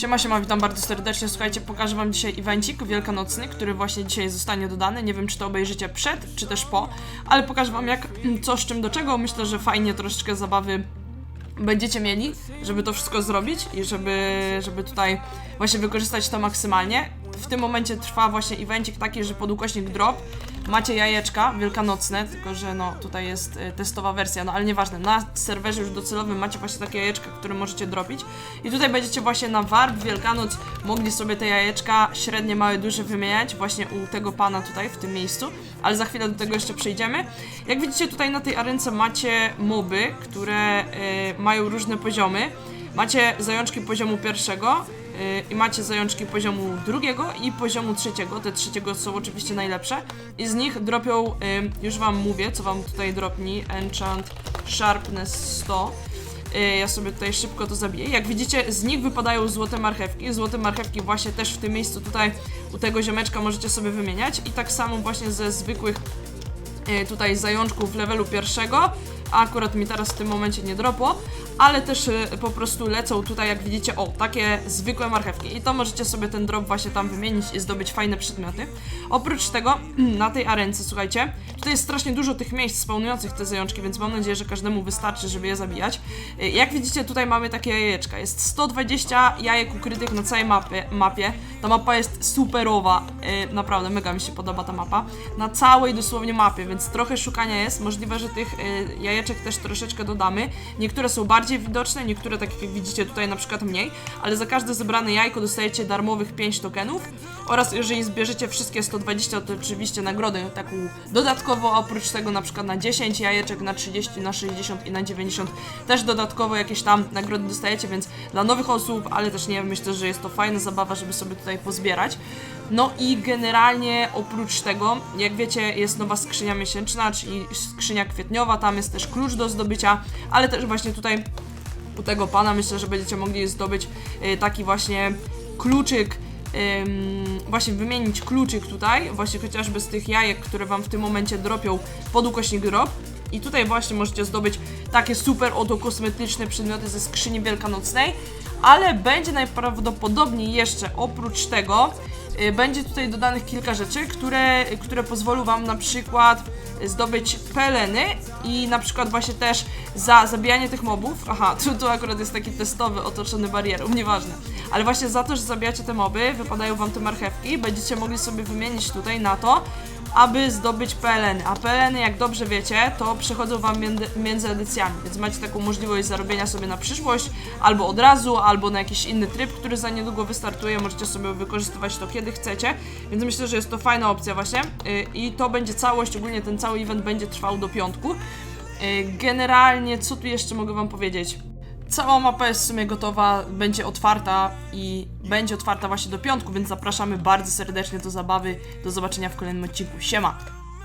Siema, siema, witam bardzo serdecznie. Słuchajcie, pokażę wam dzisiaj evencik wielkanocny, który właśnie dzisiaj zostanie dodany. Nie wiem, czy to obejrzycie przed, czy też po, ale pokażę wam jak, co z czym do czego. Myślę, że fajnie troszeczkę zabawy będziecie mieli, żeby to wszystko zrobić i żeby, żeby tutaj właśnie wykorzystać to maksymalnie. W tym momencie trwa właśnie evencik taki, że pod ukośnik drop macie jajeczka wielkanocne, tylko że no tutaj jest y, testowa wersja, no ale nieważne, na serwerze już docelowym macie właśnie takie jajeczka, które możecie dropić i tutaj będziecie właśnie na warp Wielkanoc mogli sobie te jajeczka średnie, małe, duże wymieniać właśnie u tego pana tutaj w tym miejscu, ale za chwilę do tego jeszcze przejdziemy. Jak widzicie tutaj na tej arence macie moby, które y, mają różne poziomy. Macie zajączki poziomu pierwszego i macie zajączki poziomu drugiego i poziomu trzeciego. Te trzeciego są oczywiście najlepsze. I z nich dropią, y, już wam mówię, co wam tutaj dropni. Enchant Sharpness 100. Y, Ja sobie tutaj szybko to zabiję. Jak widzicie, z nich wypadają złote marchewki. Złote marchewki właśnie też w tym miejscu tutaj u tego ziomeczka możecie sobie wymieniać. I tak samo właśnie ze zwykłych tutaj zajączków levelu pierwszego, akurat mi teraz w tym momencie nie dropło, ale też e, po prostu lecą tutaj, jak widzicie, o, takie zwykłe marchewki i to możecie sobie ten drop właśnie tam wymienić i zdobyć fajne przedmioty. Oprócz tego, na tej arence, słuchajcie, tutaj jest strasznie dużo tych miejsc spawnujących te zajączki, więc mam nadzieję, że każdemu wystarczy, żeby je zabijać. E, Jak widzicie, tutaj mamy takie jajeczka, jest 120 jajek ukrytych na całej mapie, mapie. ta mapa jest superowa, e, naprawdę mega mi się podoba ta mapa, na całej dosłownie mapie, więc trochę szukania jest, możliwe, że tych e, jajeczek też troszeczkę dodamy, niektóre są bardziej widoczne, niektóre tak jak widzicie tutaj na przykład mniej, ale za każde zebrane jajko dostajecie darmowych 5 tokenów oraz jeżeli zbierzecie wszystkie 120 to oczywiście nagrodę taką dodatkowo, oprócz tego na przykład na 10 jajeczek, na 30, na 60 i na 90 też dodatkowo jakieś tam nagrody dostajecie, więc dla nowych osób, ale też nie wiem, myślę, że jest to fajna zabawa, żeby sobie tutaj pozbierać. No i generalnie oprócz tego, jak wiecie, jest nowa skrzynia miesięczna, czyli skrzynia kwietniowa, tam jest też klucz do zdobycia, ale też właśnie tutaj u tego pana myślę, że będziecie mogli zdobyć y, taki właśnie kluczyk, właśnie wymienić kluczyk tutaj, właśnie chociażby z tych jajek, które wam w tym momencie dropią pod ukośnik drop. I tutaj właśnie możecie zdobyć takie super oto kosmetyczne przedmioty ze skrzyni wielkanocnej, ale będzie najprawdopodobniej jeszcze oprócz tego y, będzie tutaj dodanych kilka rzeczy, które, które pozwolą Wam na przykład zdobyć peleny i na przykład właśnie też za zabijanie tych mobów, aha, tu, tu akurat jest taki testowy, otoczony barierą, nieważne, ale właśnie za to, że zabijacie te moby, wypadają Wam te marchewki, będziecie mogli sobie wymienić tutaj na to, aby zdobyć PLN. A PLN, jak dobrze wiecie, to przechodzą Wam między, edycjami, więc macie taką możliwość zarobienia sobie na przyszłość, albo od razu, albo na jakiś inny tryb, który za niedługo wystartuje. Możecie sobie wykorzystywać to kiedy chcecie, więc myślę, że jest to fajna opcja właśnie. Yy, I to będzie całość, ogólnie ten cały event będzie trwał do piątku. Yy, Generalnie, co tu jeszcze mogę Wam powiedzieć? Cała mapa jest w sumie gotowa, będzie otwarta i będzie otwarta właśnie do piątku, więc zapraszamy bardzo serdecznie do zabawy. Do zobaczenia w kolejnym odcinku. Siema!